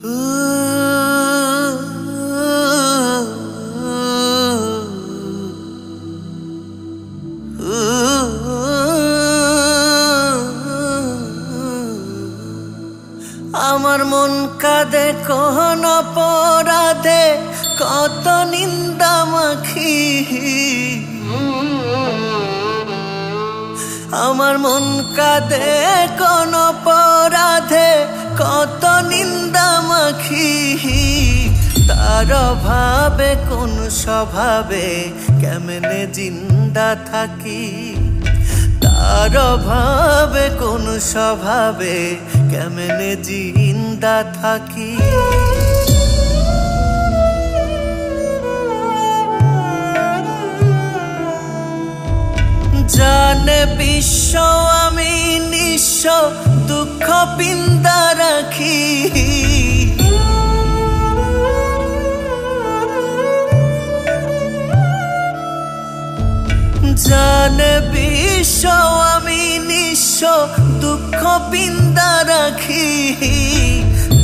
আমার মন কাঁদে কোন অপরাধে কত নিন্দা মাখি। আমার মন কাঁদে কোন অপরাধে তার ভাবে কোন স্বভাবে কেমনে জিন্দা থাকি? তার ভাবে কোন স্বভাবে কেমনে জিন্দা থাকি? জানে বিশ্ব, আমি নিঃস্ব, দুঃখ পিন্দা রাখি। জানে বিশ্ব আমি নিঃস্ব দুঃখ পিন্দা রাখি।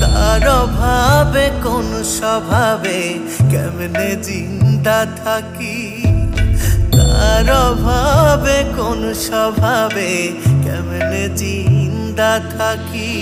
তার ভাবে কোন স্বভাবে কেমনে জিন্দা থাকি? তার ভাবে কোন স্বভাবে কেমনে জিন্দা থাকি?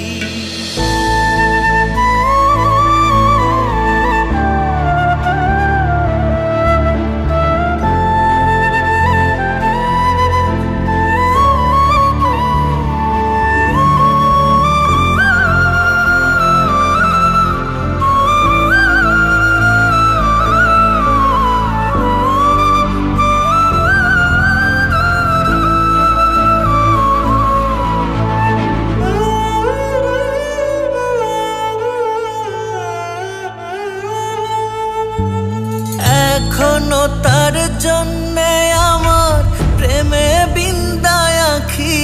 এখনও তার জন্যে আমার প্রেমে বিন্দায় আখি।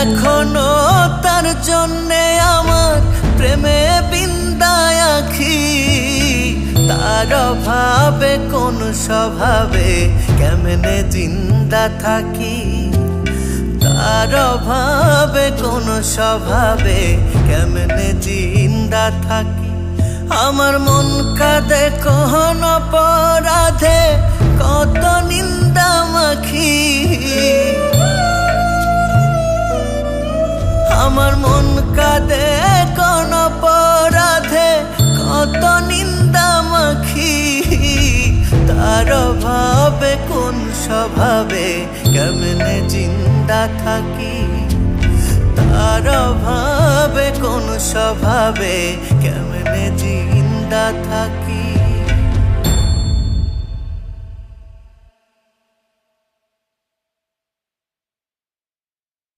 এখনও তার জন্যে আমার প্রেমে বিন্দায় আখি। তার অভাবে, কোন স্বভাবে কেমনে জিন্দা থাকি? তার ভাবে কোন স্বভাবে কেমনে জিন্দা থাকি? আমার মন কাঁদে স্বভাবে কেমনে জিন্দা থাকি? তার ভাবে কোন স্বভাবে কেমনে জিন্দা থাকি?